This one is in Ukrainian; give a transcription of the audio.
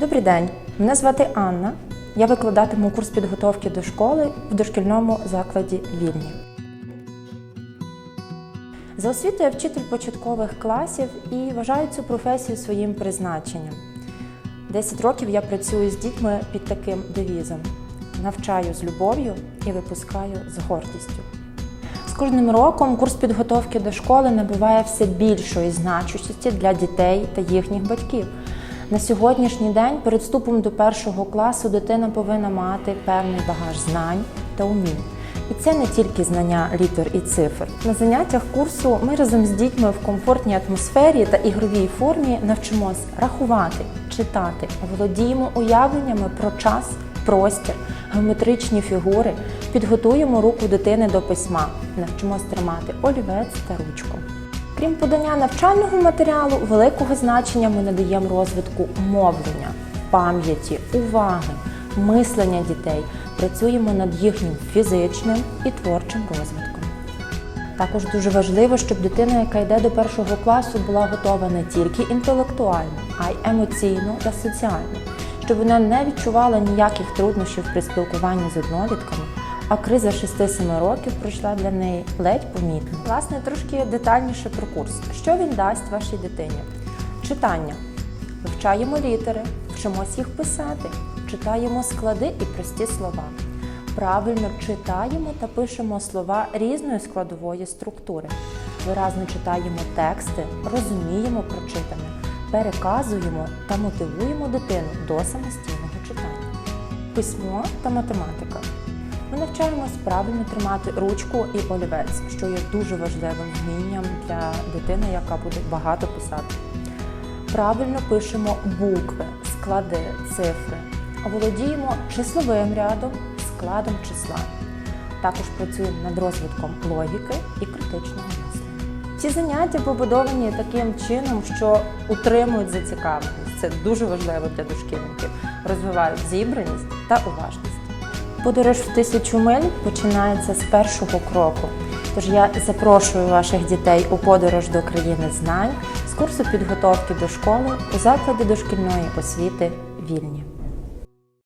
Добрий день, мене звати Анна. Я викладатиму курс підготовки до школи в дошкільному закладі Вільні. За освітою я вчитель початкових класів і вважаю цю професію своїм призначенням. Десять років я працюю з дітьми під таким девізом: навчаю з любов'ю і випускаю з гордістю. З кожним роком курс підготовки до школи набуває все більшої значущості для дітей та їхніх батьків. На сьогоднішній день перед вступом до першого класу дитина повинна мати певний багаж знань та умінь. І це не тільки знання літер і цифр. На заняттях курсу ми разом з дітьми в комфортній атмосфері та ігровій формі навчимось рахувати, читати, володіємо уявленнями про час, простір, геометричні фігури, підготуємо руку дитини до письма, навчимось тримати олівець та ручку. Крім подання навчального матеріалу, великого значення ми надаємо розвитку мовлення, пам'яті, уваги, мислення дітей, працюємо над їхнім фізичним і творчим розвитком. Також дуже важливо, щоб дитина, яка йде до першого класу, була готова не тільки інтелектуально, а й емоційно та соціально, щоб вона не відчувала ніяких труднощів при спілкуванні з однолітками, а криза 6-7 років пройшла для неї ледь помітно. Власне, трошки детальніше про курс. Що він дасть вашій дитині? Читання. Вивчаємо літери, вчимось їх писати, читаємо склади і прості слова. Правильно читаємо та пишемо слова різної складової структури. Виразно читаємо тексти, розуміємо прочитане, переказуємо та мотивуємо дитину до самостійного читання. Письмо та математика. Ми навчаємось правильно тримати ручку і олівець, що є дуже важливим вмінням для дитини, яка буде багато писати. Правильно пишемо букви, склади, цифри. Володіємо числовим рядом, складом числа. Також працюємо над розвитком логіки і критичного мислення. Ці заняття побудовані таким чином, що утримують зацікавленість. Це дуже важливо для дошкільників. Розвивають зібраність та уважність. Подорож в тисячу миль починається з першого кроку. Тож я запрошую ваших дітей у подорож до країни знань з курсу підготовки до школи у заклади дошкільної освіти Вільні.